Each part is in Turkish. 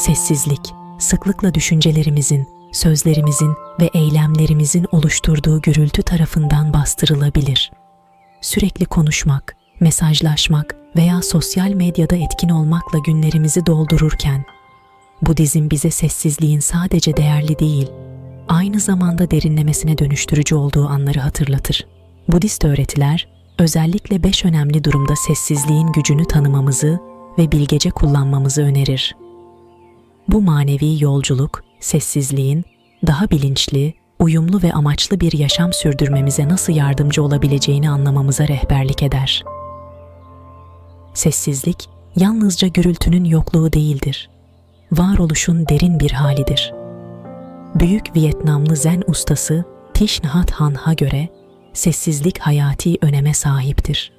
Sessizlik, sıklıkla düşüncelerimizin, sözlerimizin ve eylemlerimizin oluşturduğu gürültü tarafından bastırılabilir. Sürekli konuşmak, mesajlaşmak veya sosyal medyada etkin olmakla günlerimizi doldururken, Budizm bize sessizliğin sadece değerli değil, aynı zamanda derinlemesine dönüştürücü olduğu anları hatırlatır. Budist öğretiler, özellikle beş önemli durumda sessizliğin gücünü tanımamızı ve bilgece kullanmamızı önerir. Bu manevi yolculuk, sessizliğin daha bilinçli, uyumlu ve amaçlı bir yaşam sürdürmemize nasıl yardımcı olabileceğini anlamamıza rehberlik eder. Sessizlik, yalnızca gürültünün yokluğu değildir. Varoluşun derin bir halidir. Büyük Vietnamlı Zen ustası Thich Nhat Hanh'a göre sessizlik hayati öneme sahiptir.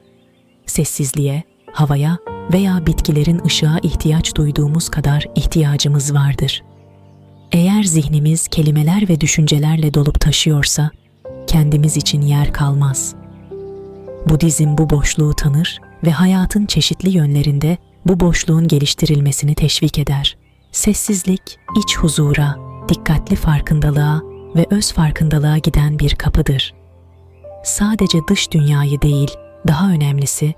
Sessizliğe, havaya veya bitkilerin ışığa ihtiyaç duyduğumuz kadar ihtiyacımız vardır. Eğer zihnimiz kelimeler ve düşüncelerle dolup taşıyorsa, kendimiz için yer kalmaz. Budizm bu boşluğu tanır ve hayatın çeşitli yönlerinde bu boşluğun geliştirilmesini teşvik eder. Sessizlik, iç huzura, dikkatli farkındalığa ve öz farkındalığa giden bir kapıdır. Sadece dış dünyayı değil, daha önemlisi,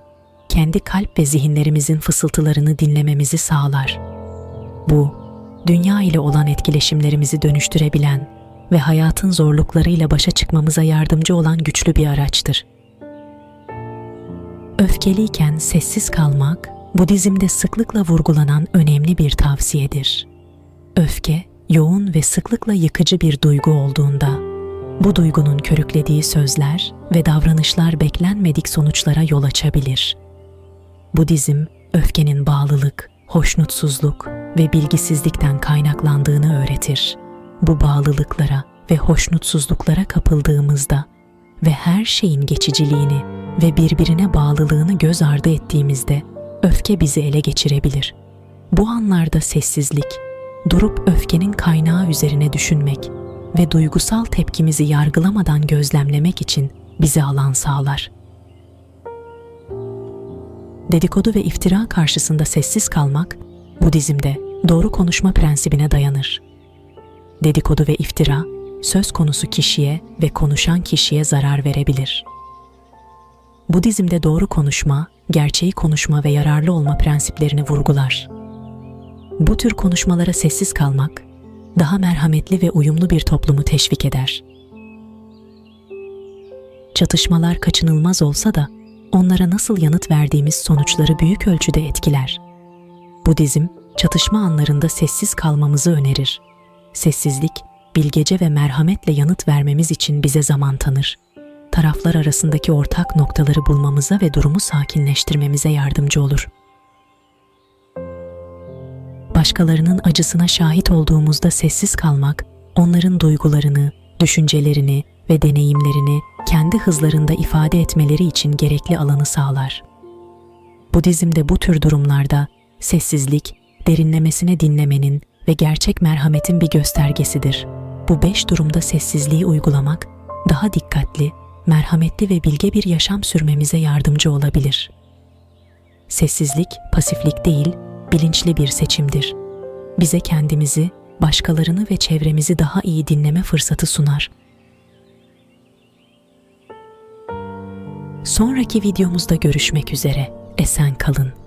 kendi kalp ve zihinlerimizin fısıltılarını dinlememizi sağlar. Bu, dünya ile olan etkileşimlerimizi dönüştürebilen ve hayatın zorluklarıyla başa çıkmamıza yardımcı olan güçlü bir araçtır. Öfkeliyken sessiz kalmak, Budizm'de sıklıkla vurgulanan önemli bir tavsiyedir. Öfke, yoğun ve sıklıkla yıkıcı bir duygu olduğunda, bu duygunun körüklediği sözler ve davranışlar beklenmedik sonuçlara yol açabilir. Budizm, öfkenin bağlılık, hoşnutsuzluk ve bilgisizlikten kaynaklandığını öğretir. Bu bağlılıklara ve hoşnutsuzluklara kapıldığımızda ve her şeyin geçiciliğini ve birbirine bağlılığını göz ardı ettiğimizde öfke bizi ele geçirebilir. Bu anlarda sessizlik, durup öfkenin kaynağı üzerine düşünmek ve duygusal tepkimizi yargılamadan gözlemlemek için bize alan sağlar. Dedikodu ve iftira karşısında sessiz kalmak, Budizm'de doğru konuşma prensibine dayanır. Dedikodu ve iftira, söz konusu kişiye ve konuşan kişiye zarar verebilir. Budizm'de doğru konuşma, gerçeği konuşma ve yararlı olma prensiplerini vurgular. Bu tür konuşmalara sessiz kalmak, daha merhametli ve uyumlu bir toplumu teşvik eder. Çatışmalar kaçınılmaz olsa da onlara nasıl yanıt verdiğimiz sonuçları büyük ölçüde etkiler. Budizm, çatışma anlarında sessiz kalmamızı önerir. Sessizlik, bilgece ve merhametle yanıt vermemiz için bize zaman tanır. Taraflar arasındaki ortak noktaları bulmamıza ve durumu sakinleştirmemize yardımcı olur. Başkalarının acısına şahit olduğumuzda sessiz kalmak, onların duygularını, düşüncelerini ve deneyimlerini kendi hızlarında ifade etmeleri için gerekli alanı sağlar. Budizm'de bu tür durumlarda sessizlik, derinlemesine dinlemenin ve gerçek merhametin bir göstergesidir. Bu beş durumda sessizliği uygulamak, daha dikkatli, merhametli ve bilge bir yaşam sürmemize yardımcı olabilir. Sessizlik, pasiflik değil, bilinçli bir seçimdir. Bize kendimizi, başkalarını ve çevremizi daha iyi dinleme fırsatı sunar. Sonraki videomuzda görüşmek üzere. Esen kalın.